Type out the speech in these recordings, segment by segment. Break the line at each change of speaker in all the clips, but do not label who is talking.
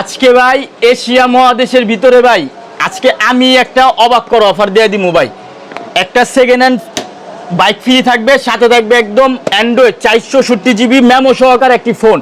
আজকে ভাই এশিয়া মহাদেশের ভিতরে ভাই, আজকে আমি একটা অবাক করা অফার দিয়ে দিমু ভাই। একটা সেকেন্ড হ্যান্ড বাইক ফ্রি থাকবে, সাথে থাকবে একদম অ্যান্ড্রয়েড চারশো ষট্টি জিবি ম্যামো সহকার একটি ফোন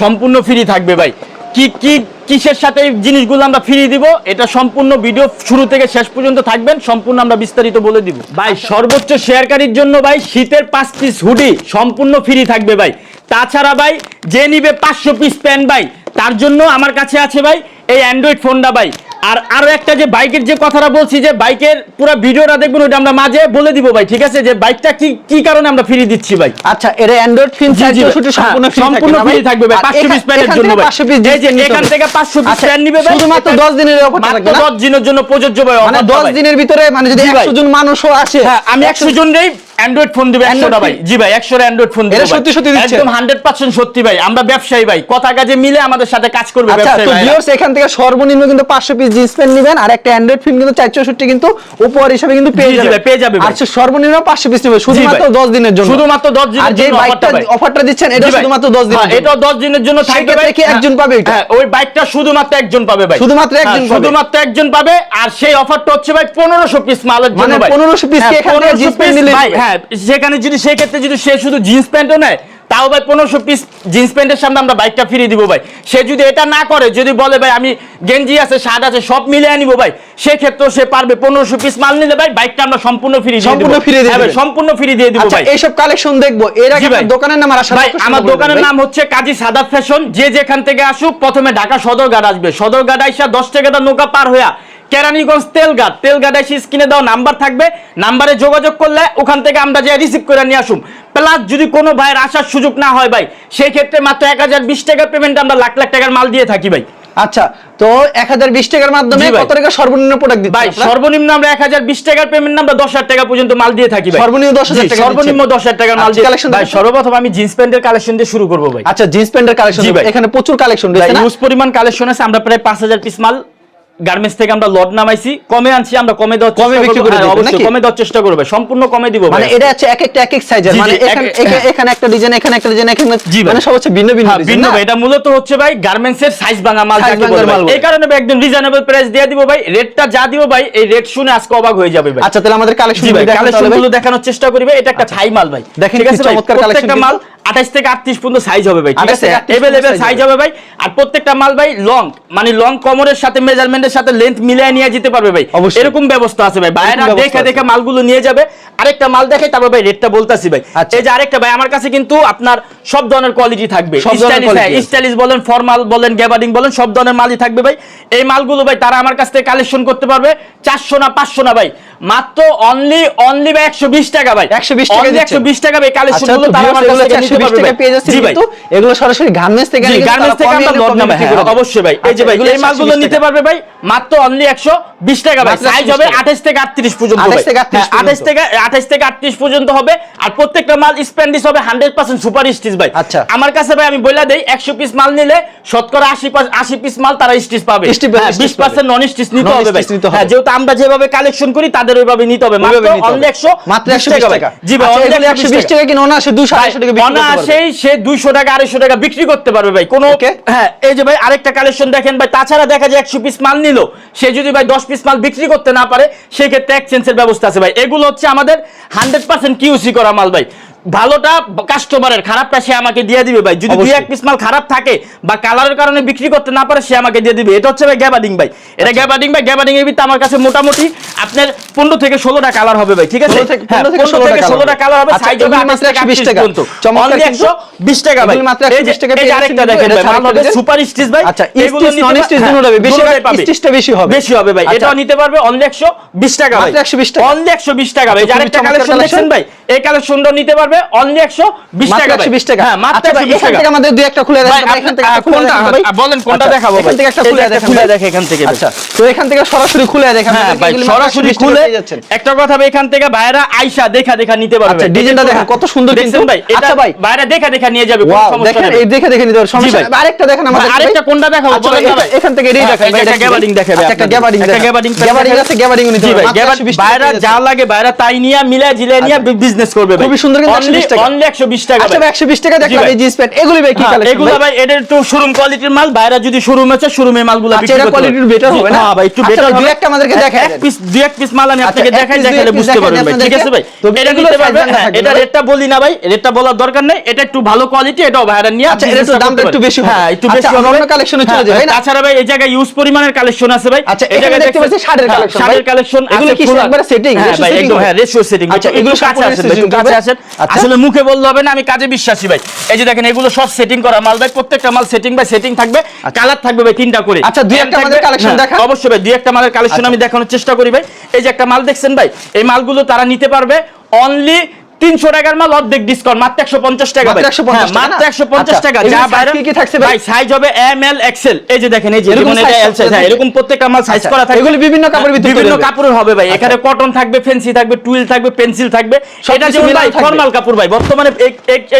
সম্পূর্ণ ফ্রি থাকবে ভাই। কি কি, কিসের সাথে এই জিনিসগুলো আমরা ফ্রি দিব? এটা সম্পূর্ণ ভিডিও শুরু থেকে শেষ পর্যন্ত থাকবেন, সম্পূর্ণ আমরা বিস্তারিত বলে দিব। ভাই, সর্বোচ্চ শেয়ারকারীর জন্য ভাই, শীতের পাঁচ পিস হুডি সম্পূর্ণ ফ্রি থাকবে ভাই। তাছাড়া ভাই, যে নিবে পাঁচশো পিস প্যান ভাই, তার জন্য আমার কাছে আছে ভাই, এই অ্যান্ড্রয়েড ফোনটা ভাই। আর আরও একটা যে বাইকের যে কথাটা বলছি যে বাইকের পুরো ভিডিওটা দেখবেন ওটা আমরা মাঝে বলে দিব ভাই ঠিক আছে? যে বাইকটা কি কি কারণে আমরা ফ্রি দিচ্ছি ভাই?
আচ্ছা এটা অ্যান্ড্রয়েড
জি,
সম্পূর্ণ
সম্পূর্ণ free থাকবে ভাই
আর
500 পিস প্যানের জন্য ভাই।
500 পিস
এই যে এখান থেকে 500 পিস প্যান নিবে ভাই।
শুধুমাত্র 10 দিনের অফার থাকবে না?
10 দিনের জন্য প্রযোজ্য ভাই
মানে
offer
10 দিনের ভিতরে মানে যদি
জি
100 জন মানুষও আসে
হ্যাঁ আমি 100 জন রেই অ্যান্ড্রয়েড ফোন দিবে 100 টা ভাই জি ভাই 100 এর অ্যান্ড্রয়েড ফোন দিবে
সত্যি সত্যি দিচ্ছে?
একদম 100% সত্যি ভাই আমরা ব্যবসায়ী ভাই কথা কাজে মিলে আমাদের সাথে কাজ করবে
আচ্ছা তো ভিউয়ার্স এখান থেকে সর্বনিম্ন কিন্তু 500 পিস জিন্স প্যান্ট নেবেন আর একটা অ্যান্ড্রয়েড ফিল্ম কিন্তু 460 কিন্তু উপহার হিসেবে কিন্তু পেয়ে
জি
যাবে
পেয়ে যাবে ভাই।
আচ্ছা সর্বনিম্ন 500 পিস নেবে শুধুমাত্র
ভাই।
10 দিনের জন্য
শুধুমাত্র 10 দিনের জন্য
বাইকটা
ভাই।
অফারটা দিচ্ছেন এটা শুধুমাত্র 10 দিনের
হ্যাঁ, এটাও 10 দিনের জন্য থাকবে ভাই।
কি একজন
হ্যাঁ,
পাবে এটা?
হ্যাঁ, ওই বাইকটা শুধুমাত্র একজন পাবে ভাই
শুধুমাত্র একজন পাবে?
শুধুমাত্র একজন পাবে আর সেই অফারটা হচ্ছে ভাই 1500 পিস মালের জন্য
মানে
ভাই
1500 piece কি এখান থেকে
1500
jeans pant
piece
নিলেই
ভাই? হ্যাঁ সেখানে যদি সেক্ষেত্রে যদি সে শুধু জিন্স প্যান্টও নেয়, তাও ভাই পনেরোশো পিস জিন্স প্যান্টের সামনে আমরা বাইকটা ফিরিয়ে দিব ভাই। সে যদি এটা না করে, যদি বলে ভাই আমি গেঞ্জি আছে শার্ট আছে, সব মিলিয়ে আনিবো ভাই। সেক্ষেত্রেও সে পারবে পনেরোশো পিস মাল নিলে ভাই বাইকটা আমরা সম্পূর্ণ ফ্রি
সম্পূর্ণ free দিয়ে
সম্পূর্ণ ফ্রি দিয়ে দিব
আচ্ছা
ভাই।
এইসব কালেকশন দেখব। এর আগে দোকানের নাম
ভাই আমার দোকানের নাম হচ্ছে কাজী সাদাত ফ্যাশন। যে যেখান থেকে আসুক প্রথমে ঢাকা সদরঘাট আসবে। সদরঘাট আইসা দশ টাকাটা নৌকা পার হইয়া কেরানীগঞ্জ তেলঘাট। তেলঘাট এসে স্ক্রিনে দেওয়া নাম্বার থাকবে। নাম্বারে যোগাযোগ করলে ওখান থেকে আমরা যে রিসিভ করে নিয়ে আসুন প্লাস যদি কোনো ভাইয়ের আসার সুযোগ না হয় ভাই সেই ক্ষেত্রে মাত্র এক হাজার বিশ টাকার পেমেন্ট আমরা লাখ লাখ টাকার মাল দিয়ে থাকি ভাই।
আচ্ছা তো 1020 টাকার মাধ্যমে কত টাকা সর্বনিম্ন প্রোডাক্ট দিচ্ছেন
ভাই সর্বনিম্ন আমরা এক হাজার বিশ টাকার পেমেন্ট আমরা দশ হাজার টাকা পর্যন্ত মাল দিয়ে থাকি ভাই।
সর্বনিম্ন 10,000
হাজার
টাকা
সর্বনিম্ন
দিচ্ছেন।
দশ হাজার টাকার মাল
আচ্ছা,
দিয়ে
কালেকশন
ভাই সর্বপ্রথম আমি জিন্স প্যান্টের কালেকশন দিয়ে শুরু করব ভাই।
আচ্ছা জিন্স প্যান্টের কালেকশন এখানে প্রচুর কালেকশন রয়েছে না?
ইউজ পরিমাণ কালেকশন আছে আমরা প্রায় পাঁচ হাজার পিস মাল গার্মেন্টস থেকে আমরা লট নামাইছি কমে আনছি আমরা কমে দেওয়ার
কমে
চেষ্টা
বিক্রি
করবো।
করে
হ্যাঁ,
দিবেন
অবশ্যই
নাকি?
কমে দেওয়ার চেষ্টা করবে সম্পূর্ণ কমে দিব
মানে
ভাই।
এটা হচ্ছে এক একটা এক এক সাইজের
জি,
মানে
জি,
এখানে
এক-
এখানে-
হ্যাঁ।
এখানে একটা ডিজাইন এখানে একটা ডিজাইন এখানে
জি ভাই।
মানে সব হচ্ছে ভিন্ন ভিন্ন
হ্যাঁ,
ডিজাইন
ভিন্ন
না?
ভাই এটা মূলত হচ্ছে ভাই গার্মেন্টস এর সাইজ ভাঙা মাল
Size
যাকে
ভাঙার
বলে ভাই।
মাল বলে।
এই কারণে ভাই একদম রিজনেবল প্রাইস দিয়ে দিব ভাই রেটটা যা দিব ভাই এই রেট শুনে আজকে অবাক হয়ে যাবে ভাই
আচ্ছা তাহলে আমাদের কালেকশন
জি ভাই কালেকশন গুলো দেখানোর চেষ্টা করিবে এটা একটা থাই মাল ভাই
দেখেন
ঠিক
কি
আছে ভাই
চমৎকার
প্রত্যেকটা
collection
মাল 28 থেকে 38 পর্যন্ত সাইজ হবে ভাই ঠিক
28
আছে
থেকে 38
अवेलेबल
size
সাইজ
হবে।
হবে ভাই আর প্রত্যেকটা মাল ভাই লং মানে লং কমরের সাথে মেজারমেন্টের সাথে লেন্থ মিলিয়ে নিয়ে যেতে পারবে ভাই। এরকম ব্যবস্থা আছে ভাই। বাইরে দেখে দেখে মালগুলো নিয়ে যাবে। আরেকটা মাল দেখে তারপর ভাই রেটটা বলতাছি ভাই।
আচ্ছা।
এই যে আরেকটা ভাই আমার কাছে কিন্তু আপনার সব ধরনের কোয়ালিটি থাকবে। স্টাইলিশ স্টাইলিশ বলেন ফর্মাল বলেন গ্যাবারিং বলেন সব ধরনের মালই থাকবে ভাই। এই মালগুলো ভাই তারা আমার কাছ থেকে কালেকশন করতে পারবে। চারশো না পাঁচশো না ভাই। মাত্র অনলি অনলি ভাই একশো বিশ টাকা ভাই।
120 টাকা দিচ্ছেন।
একশো বিশ টাকা ভাই কালেকশন
আচ্ছা
গুলো তারা আমার কাছ থেকে নিতে
120
পারবে
টাকা
ভাই।
পেয়ে যাচ্ছে কিন্তু এগুলো সরাসরি গার্মেন্টস থেকে
গার্মেন্টস থেকে আমরা হ্যাঁ
করে দেয়।
অবশ্যই ভাই এই যে ভাই এই মালগুলো নিতে পারবে ভাই। মাত্র অনলি একশো বিশ টাকা ভাই সাইজ হবে
টাকা।
আঠাশ থেকে আটত্রিশ পর্যন্ত
28 থেকে 38
হ্যাঁ, 28 থেকে আঠাশ থেকে আটত্রিশ পর্যন্ত হবে আর প্রত্যেকটা মাল হবে হান্ড্রেড পার্সেন্ট সুপার স্টিচ ভাই
আচ্ছা।
আমার কাছে ভাই আমি বলে দেই একশো পিস মাল নিলে শতকরা আশি আশি পিস মাল তারা স্টিচ পাবে
Stitch পাবে,
হ্যাঁ,
stitch
বিশ পার্সেন্ট নন স্টিচ নিতে হবে ভাই। হ্যাঁ যেহেতু আমরা যেভাবে কালেকশন করি তাদের ওইভাবে নিতে হবে মাত্র
ওইভাবে নিতে হবে।
অনলি একশো
মাত্র
বিশ
120
ভাই।
টাকা
জি ভাই
আচ্ছা,
120
120 টাকা কিনে অনায়াসে 200 250 টাকা বিক্রি করতে পারবে।
সে দুইশো টাকা আড়াইশো টাকা বিক্রি করতে পারবে ভাই কোনো. হ্যাঁ এই যে ভাই আরেকটা কালেকশন দেখেন ভাই তাছাড়া দেখা যায় একশো পিস মাল নিল সে যদি ভাই দশ পিস মাল বিক্রি করতে না পারে, সেক্ষেত্রে এক্সচেঞ্জের ব্যবস্থা আছে ভাই। এগুলো হচ্ছে আমাদের হান্ড্রেড পার্সেন্ট কিউসি করা মাল ভাই। ভালোটা কাস্টমারের খারাপটা সে আমাকে দিয়ে দিবে ভাই যদি দুই এক পিস মাল খারাপ থাকে বা কালারের কারণে বিক্রি করতে না পারে সে আমাকে দিয়ে দিবে এটা হচ্ছে ভাই গ্যাবাডিং ভাই
আচ্ছা।
এটা গ্যাবাডিং ভাই গ্যাবাডিং এর ভিতরে আমার কাছে মোটামুটি আপনার পনেরো থেকে ষোলোটা কালার হবে ভাই ঠিক আছে
15 থেকে-
হ্যাঁ,
15 থেকে
15 থেকে
16টা
ষোলোটা কালার হবে
আচ্ছা,
সাইজ হবে 28
মাত্র
থেকে
120 টাকা। চমৎকার
120 টাকা ভাই
মাত্র
এই
120 টাকা
এই আরেকটা দেখেন ভাই মাল হবে সুপার স্টিচ ভাই
আচ্ছা,
এগুলো পার-
stitch
হ্যাঁ,
দুটোটাই,
পাবে।
stitchটা বেশি হবে।
বেশি হবে ভাই
আচ্ছা।
এটাও নিতে পারবে অনলি 120 টাকা ভাই
মাত্র 120 টাকা।
অনলি 120 টাকা ভাই আরেকটা কালেকশন। দেখছেন ভাই এই নিতে পারবে অনলি 120
মাত্র
টাকা ভাই।
120 টাকা।
হ্যাঁ মাত্র
আচ্ছা
120 টাকা।
থেকে আমাদের দুই একটা খুলে
ভাই,
এখান থেকে
আপনি-
একটা খুলে
কোনটা? বলেন কোনটা
আচ্ছা,
দেখাবো
এখান থেকে একটা খুলে
দেখে এখান থেকে
আচ্ছা তো এখান থেকে সরাসরি খুলে
হ্যাঁ ভাই সরাসরি খুলে। একটা কথা ভাই এখান থেকে আইসা দেখা দেখা নিতে পারবে।
আচ্ছা, ডিজাইনটা দেখেন, কত সুন্দর কিন্তু।
ভাই এটা
আচ্ছা ভাই।
বাইরে দেখা দেখা নিয়ে যাবে কোনো সমস্যা
দেখেন এই দেখে দেখে নিতে পারবেন সমস্যা
ভাই।
আরেকটা দেখেন আমাদের
আরেকটা কোনটা দেখাবো? বলেন
ভাই, এখান থেকে এটাই ভাই,
একটা
এটা
গ্যাবারিং দেখাবে
একটা গ্যাবারিং
একটা। গ্যাবারিং
গ্যাবারিং আছে, গ্যাবারিং নিতে
ভাই
মাত্র
গ্যাবারিং
120 টাকা
বাইরে
পেয়ে
যা লাগে বাইরে তাই নিয়ে মিলে জিলে নিয়ে বিজনেস করবে
খুবই সুন্দর কিন্তু 120 টাকা।
অনলি 120 টাকা
আচ্ছা
ভাই।
ভাই 120 টাকা দেখলাম এই জিন্স প্যান্ট এগুলি ভাই কি
হ্যাঁ,
কালেকশন
এগুলো ভাই এটা একটু শোরুম কোয়ালিটির মাল। বাইরে যদি শোরুম আছে শোরুমে মালগুলো
আচ্ছা,
বিক্রি করতে
quality
পারবে।
হবে না?
হ্যাঁ ভাই একটু
আচ্ছা,
বেটার
ভাই, দুই একটা আমাদেরকে দেখায়
এক পিস দুই এক পিস মাল আমি
আচ্ছা,
আপনাকে দেখাই দেখালে বুঝতে পারবেন ভাই। ঠিক আছে ভাই?
তো
এটা নিতে হ্যাঁ
থাকবে
এটা রেটটা বলি না ভাই। রেটটা বলার দরকার নেই। এটা একটু ভালো কোয়ালিটি এটাও ভাইরা নিয়ে
আচ্ছা, এটা দামটা একটু বেশি
হ্যাঁ একটু
আচ্ছা,
বেশি
অন্য চলে
হ্যাঁ,
যাই, তাই না?
তাছাড়া ভাই এই জায়গায় ইউজ পরিমাণের কালেকশন আছে ভাই।
আচ্ছা,
এই জায়গায়
দেখতে পাচ্ছি ষাটের
হ্যাঁ,
collection,
কালেকশন
এগুলো কি একবারে setting,
হ্যাঁ ভাই। একদম হ্যাঁ রেশিও সেটিং
আচ্ছা, এগুলো
আসেন
setting
একটু কাছে আসেন।
আচ্ছা।
আসলে মুখে বললে হবে না আমি কাজে বিশ্বাসী ভাই। এই যে দেখেন এগুলো সব সেটিং করা মাল ভাই প্রত্যেকটা মাল সেটিং বাই সেটিং থাকবে। কালার থাকবে ভাই তিনটা করে।
আচ্ছা, দুই একটা মালের কালেকশন
হ্যাঁ, অবশ্যই ভাই দুই একটা মালের কালেকশন আমি দেখানোর চেষ্টা করি ভাই। এই যে একটা মাল দেখছেন ভাই এই মালগুলো তারা নিতে পারবে অনলি তিনশো টাকার মাল অর্ধেক ডিসকাউন্ট মাত্র একশো পঞ্চাশ টাকা
মাত্র 150
হ্যাঁ,
টাকা
মাত্র
না?
একশো পঞ্চাশ
আচ্ছা,
টাকা যা বাইরে
কি কি থাকছে ভাই?
সাইজ হবে এম এল এক্সেল এই যে দেখেন এই যে
এরকম?
এরকম প্রত্যেকটা মাল সাইজ
আচ্ছা,
করা থাকবে
এগুলো বিভিন্ন কাপড়ের ভিতরে
বিভিন্ন? কাপড়ের হবে ভাই এখানে কটন থাকবে ফেন্সি থাকবে টুইল থাকবে পেন্সিল থাকবে এটা
কিছু
ভাই ফর্মাল কাপড় ভাই বর্তমানে এই-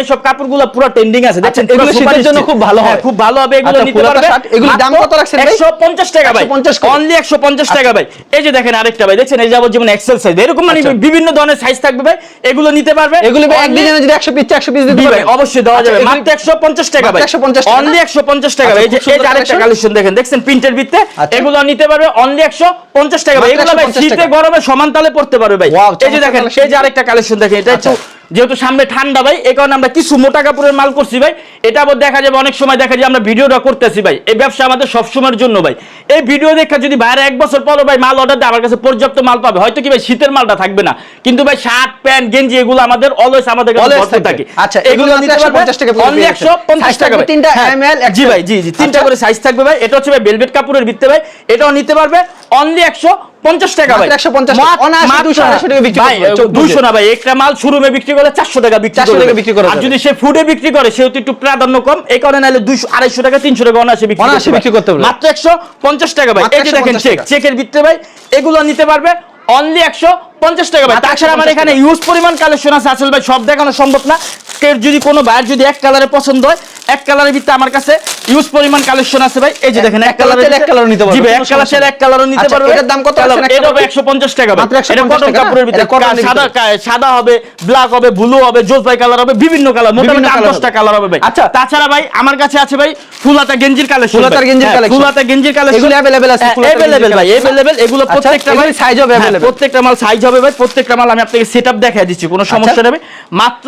সব কাপড়গুলো পুরো ট্রেন্ডিং আছে
আচ্ছা, এগুলো শীতের জন্য খুব ভালো
হ্যাঁ,
হয়।
খুব ভালো হবে এগুলো
আচ্ছা,
নিতে পারবে
এগুলোর দাম কত রাখছেন ভাই?
150 টাকা ভাই
150 করে।
অনলি 150 টাকা ভাই এই যে দেখেন আরেকটা ভাই দেখছেন এই যাবত যেমন এক্সেল সাইজ এরকম মানে
আচ্ছা।
বিভিন্ন ধরনের সাইজ থাকবে ভাই এগুলো নিতে পারবে?
এগুলি একদিনে এক ডিজাইনে যদি 100 পিস 100 পিস দিতে পারবে।
অবশ্যই দেওয়া
আচ্ছা,
যাবে। মাত্র 150 টাকা ভাই।
পঞ্চাশ 150 টাকা? পঞ্চাশ
অনলি 150 টাকা ভাই। এই যে
আচ্ছা,
এই আরেকটা কালেকশন দেখেন দেখছেন প্রিন্টের ভিত্তে
আচ্ছা।
এগুলো নিতে পারবে অনলি 150 টাকা ভাই। এগুলো ভাই শীতে গরমে সমান তালে পড়তে পারবে ভাই। এই যে দেখেন
সেই
এই যে আরেকটা কালেকশন দেখেন এটা একটু যেহেতু সামনে ঠান্ডা ভাই এই কারণে আমরা কিছু মোটা কাপড়ের মাল করছি ভাই। এটা আবার দেখা যাবে অনেক সময় দেখা যায় আমরা ভিডিওটা করতেছি ভাই। এই ব্যবসা আমাদের সবসময়ের জন্য ভাই। এই ভিডিও দেখা যদি বাইরে এক বছর পরও ভাই মাল অর্ডার দেয় আমার কাছে পর্যাপ্ত মাল পাবে। হয়তো কি ভাই শীতের মালটা থাকবে না। কিন্তু ভাই শার্ট প্যান্ট গেঞ্জি এগুলো আমাদের অলওয়েজ আমাদের কাছে ভরপুর থাকে।
আচ্ছা,
এগুলো
এগুলো
নিতে
মাত্র
পারবে
150 টাকা করে
অনলি 150 টাকা ভাই
তিনটা
হ্যাঁ, জি ভাই জি জি। তিনটা
আচ্ছা।
করে সাইজ থাকবে ভাই এটা হচ্ছে ভাই ভেলভেট কাপড়ের ভিত্তে ভাই। এটাও নিতে পারবে অনলি 150 টাকা ভাই।
মাত্র 150 টাকা।
মাত্র-
অনায়াসে
মাত্র-
200 200 টাকা বিক্রি
ভাই,
করতে পারবে, চোখ বুজে।
200 না ভাই একটা মাল শোরুমে বিক্রি করলে 400 টাকা বিক্রি
400 টাকা বিক্রি করে
আর যদি সে ফুডে বিক্রি করে সেহেতু একটু প্রাধান্য কম। এই কারণে নাহলে 200 250 টাকা 300 টাকা অনায়াসে বিক্রি
অনায়াসে বিক্রি করতে পারবে।
মাত্র 150 টাকা ভাই। এই যে দেখেন চেক চেকের ভিত্তে ভাই এগুলো নিতে পারবে। অনলি 150 টাকা ভাই
মাত্র
তাছাড়া আমার
150
এখানে
টাকা।
ইউজ পরিমাণ কালেকশন আছে আসলে ভাই সব দেখানো সম্ভব না কেউ যদি কোনো ভাইয়ের যদি এক কালারে পছন্দ হয় এক কালারের ভিত্তে আমার কাছে ইউজ পরিমাণ কালেকশন আছে ভাই এই যে
এক-
দেখেন
এক কালার চাইলে এক কালারও নিতে পারবে,
জি ভাই
কোনো
এক কালার
সমস্যা
চাইলে
নেই।
এক কালারও নিতে
আচ্ছা,
পারবে
এটার দাম কত
কালার-
রাখছেন এক
এটাও
কালারে?
150 টাকা ভাই
মাত্র 150
এটা কটন
টাকা না?
কাপড়ের ভিতরে
এটা cotton এর
সাদা
ভিতরে।
সাদা হবে ব্ল্যাক হবে ব্লু হবে জলপাই কালার হবে বিভিন্ন কালার মোটামুটি
বিভিন্ন
আট
colour
দশটা
হবে।
কালার হবে ভাই
আচ্ছা।
তাছাড়া ভাই আমার কাছে আছে ভাই ফুলাতা গেঞ্জির কালেকশন
ফুলাতার গেঞ্জির collection।
ফুলাতা গেঞ্জির কালেকশন
এগুলো available আছে, ফুলাতা
अवेलेबल
গেঞ্জির
ভাই
collection।
अवेलेबल এগুলো
আচ্ছা,
প্রত্যেকটা ভাই
এগুলি size হবে
হ্যাঁ, প্রত্যেকটা মাল সাইজ হবে ভাই প্রত্যেকটা মাল আমি আপনাকে সেটআপ দেখাই দিচ্ছি কোনো সমস্যা নেই মাত্র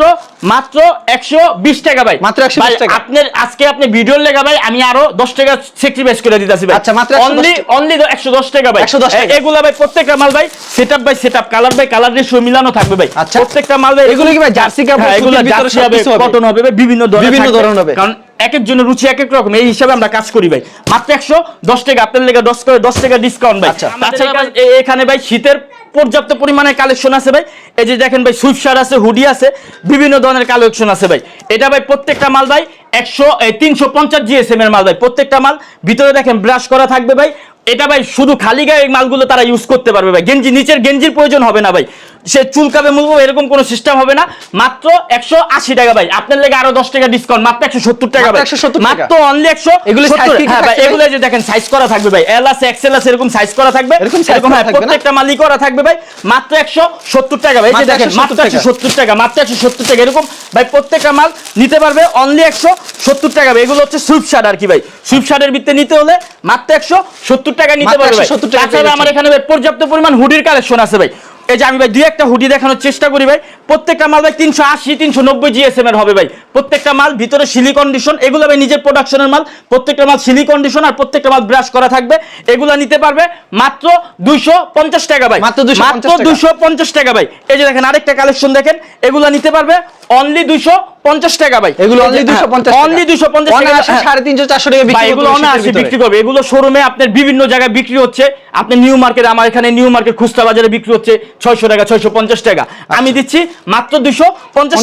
মাত্র 120 টাকা ভাই।
মাত্র 120 টাকা।
আপনার আজকে আপনি ভিডিওর লেগা ভাই আমি আরও 10 টাকা স্যাক্রিফাইস করে দিতেছি ভাই।
আচ্ছা, মাত্র 110
অনলি অনলি 110 টাকা ভাই।
110 টাকা।
এগুলা ভাই প্রত্যেকটা মাল ভাই setup by setup colour by colour ratio মিলানো থাকবে ভাই।
আচ্ছা।
প্রত্যেকটা মাল ভাই
এগুলো কি ভাই জার্সি কাপড়,
হ্যাঁ, এগুলো জার্সি হবে কটন হবে? বিভিন্ন ধরনের
বিভিন্ন ধরনের হবে।
কারণ এক একজনের রুচি এক এক রকম এই হিসাবে আমরা কাজ করি ভাই। মাত্র একশো দশ টাকা আপনার লেগে দশ করে দশ টাকা ডিসকাউন্ট ভাই।
আচ্ছা।
তাছাড়া এখানে ভাই শীতের পর্যাপ্ত পরিমাণে কালেকশন আছে ভাই। এই যে দেখেন ভাই সুইফট শার্ট আছে হুডি আছে বিভিন্ন ধরনের কালেকশন আছে ভাই। এটা ভাই প্রত্যেকটা মাল ভাই একশো তিনশো পঞ্চাশ জিএসএম এর মাল ভাই প্রত্যেকটা মাল। ভিতরে দেখেন ব্রাশ করা থাকবে ভাই এটা ভাই শুধু খালি গায়ে মালগুলো তারা ইউজ করতে পারবে ভাই। গেঞ্জি নিচের গেঞ্জির প্রয়োজন হবে না ভাই। সে চুলকাবে মুলবো এরকম কোনো সিস্টেম হবে না। মাত্র একশো আশি টাকা ভাই। আপনার লেগে আরও দশ টাকা ডিসকাউন্ট মাত্র একশো সত্তর টাকা
মাত্র
ভাই। মাত্র অনলি একশো
এগুলো
হ্যাঁ? এগুলো যে দেখেন সাইজ করা থাকবে ভাই। এল আছে এক্সেল আছে এরকম সাইজ করা থাকবে
এরকম?
প্রত্যেকটা মালই করা থাকবে ভাই। মাত্র একশো সত্তর টাকা ভাই। যে দেখেন মাত্র একশো সত্তর টাকা মাত্র একশো সত্তর টাকা। এরকম ভাই প্রত্যেকটা মাল নিতে পারবে অনলি একশো সত্তর টাকা ভাই। এগুলো হচ্ছে সুইফট শার্ট আর কি ভাই। সুইফট শার্টের ভিত্তি নিতে হলে মাত্র একশো সত্তর টাকা নিতে পারবে ভাই।
170 টাকা
তাছাড়া আমার এখানে ভাই পর্যাপ্ত পরিমাণ হুডির কালেকশন আছে ভাই। এই যে আমি ভাই দুই একটা হুডি দেখানোর চেষ্টা করি ভাই। প্রত্যেকটা মাল ভাই তিনশো আশি তিনশো নব্বই জিএসএম এর হবে ভাই। প্রত্যেকটা মাল ভিতরে সিলি কন্ডিশন এগুলো ভাই নিজের প্রোডাকশনের মাল। প্রত্যেকটা মাল সিলি কন্ডিশন আর প্রত্যেকটা মাল ব্রাশ করা থাকবে। এগুলো নিতে পারবে মাত্র দুইশো পঞ্চাশ টাকা ভাই।
মাত্র 250
মাত্র
টাকা।
দুইশো পঞ্চাশ টাকা ভাই। এই যে দেখেন আরেকটা কালেকশন দেখেন। এগুলো নিতে পারবে অনলি দুইশো পঞ্চাশ টাকা ভাই।
এগুলো অনলি 250
অনলি টাকা। হ্যাঁ।
350 400 টাকা বিক্রি
এগুলো অনায়াসে বিক্রি করবে। এগুলো শোরুমে আপনার বিভিন্ন জায়গায় বিক্রি হচ্ছে। আপনি নিউ মার্কেট আমার এখানে নিউ মার্কেট খুচরা বাজারে বিক্রি হচ্ছে ছয়শো টাকা ছয়শো পঞ্চাশ টাকা। আমি দিচ্ছি মাত্র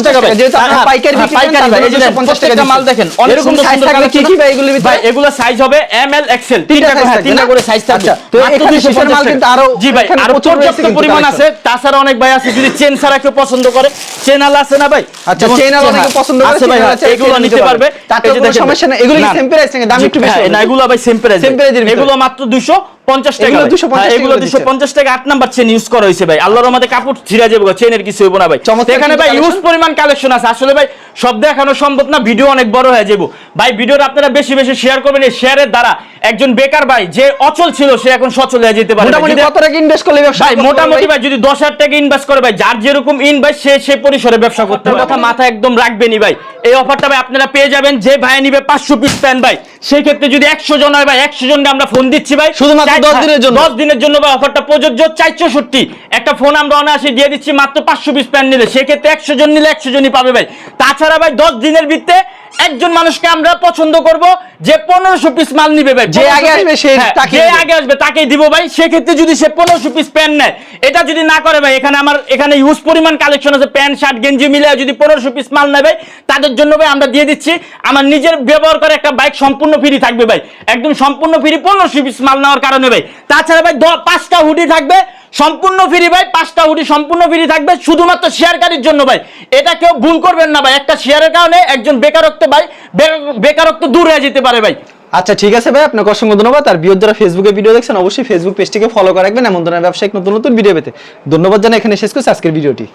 টাকা ভাই।
যেহেতু আপনারা
হ্যাঁ,
পাইকারি
হ্যাঁ,
বিক্রি
পাইকারি ভাই
জন্য
এই যে দেখেন,
250 টাকা
মাল দেখেন অনেক
এরকম
সুন্দর
থাকবে কি কি ভাই এগুলোর
ভাই এগুলো সাইজ হবে এম এল এক্সেল
তিনটা
তিনটা
size
হ্যাঁ,
থাকবে
তিনটা করে সাইজ থাকবে।
আচ্ছা, তো এখানে
250
মাল
টাকা।
কিন্তু আরো-
জি ভাই
আরও
পর্যাপ্ত পরিমাণ আছে। তাছাড়া অনেক ভাই আছে যদি চেন ছাড়া কেউ পছন্দ করে চেন আলা আছে না ভাই?
আচ্ছা, chain আলা অনেকে পছন্দ করে,
ভাই এগুলো নিতে পারবে এই যে দেখেন
সমস্যা। নেই। এগুলো কি
না,
দাম একটু বেশি
না এগুলো ভাই সেম প্রাইস। এগুলো মাত্র 200 পঞ্চাশ টাকা
এগুলো
ভাই।
250
হ্যাঁ,
টাকা
এগুলো
করে
দুশো পঞ্চাশ টাকা আট নাম্বার চেন ইউজ করা হয়েছে ভাই। আল্লাহর রহমতে কাপড় ছিঁড়া যাবে চেনের কিছু হইব না ভাই। এখানে ভাই ইউজ পরিমাণ কালেকশন আছে। আসলে ভাই সব দেখানো সম্ভব না ভিডিও অনেক বড় হয়ে যাব ভাই ভিডিওটা আপনারা বেশি বেশি শেয়ার করবেন এই শেয়ারের দ্বারা একজন বেকার ভাই যে অচল ছিল সে এখন সচল হয়ে যেতে পারে
মোটামুটি কত টাকা ইনভেস্ট করলে ব্যবসা
ভাই মোটামুটি
ভাই?
যদি দশ হাজার টাকা ইনভেস্ট করে ভাই যার যেরকম ইনভেস্ট সে সে পরিসরে ব্যবসা করতে কথা মাথা একদম রাখবেনি ভাই। এই অফারটা ভাই আপনারা পেয়ে যাবেন যে ভাই নিবে পাঁচশো পিস প্যান ভাই। সেই ক্ষেত্রে যদি একশো জন হয় বা একশো জনকে আমরা ফোন দিচ্ছি ভাই
শুধুমাত্র দশ দিনের জন্য।
দশ দিনের জন্য বা অফারটা প্রযোজ্য চারশোষট্টি। একটা ফোন আমরা অনায়াসে দিয়ে দিচ্ছি মাত্র পাঁচশো পিস প্যান নিলে। সেক্ষেত্রে একশো জন নিলে একশো জনই পাবে ভাই। তাছাড়া ভাই দশ দিনের ভিত্তে একজন মানুষকে আমরা পছন্দ করব যে পনেরোশো পিস মাল নিবে ভাই।
যে আগে আসবে সে
হ্যাঁ, যে আগে আসবে তাকেই দিব ভাই। সেক্ষেত্রে যদি সে পনেরোশো পিস প্যান্ট নেয় এটা যদি না করে ভাই এখানে আমার এখানে ইউজ পরিমাণ কালেকশন আছে প্যান্ট শার্ট গেঞ্জি মিলে যদি পনেরোশো পিস মাল নেবে তাদের জন্য ভাই আমরা দিয়ে দিচ্ছি আমার নিজের ব্যবহার করে একটা বাইক সম্পূর্ণ ফ্রি থাকবে ভাই। একদম সম্পূর্ণ ফ্রি পনেরোশো পিস মাল নেওয়ার কারণে ভাই। তাছাড়া ভাই পাঁচটা হুডি থাকবে সম্পূর্ণ ফ্রি ভাই, পাঁচটা হুডি সম্পূর্ণ ফ্রি থাকবে, শুধুমাত্র শেয়ারকারীর জন্য ভাই। এটা কেউ ভুল করবেন না ভাই, একটা শেয়ারের কারণে একজন বেকারত্ব ভাই বেকারত্ব দূর হয়ে যেতে পারে ভাই।
আচ্ছা ঠিক আছে ভাই, আপনাকে অসংখ্য ধন্যবাদ। আর বিয়োগ যারা ফেসবুকে ভিডিও দেখছেন, অবশ্যই ফেসবুক পেজটিকে ফলো করে রাখবেন। এমন ধরনের ব্যবসায়িক নতুন নতুন ভিডিও পেতে। ধন্যবাদ জানাই এখানে শেষ করছি আজকের ভিডিওটি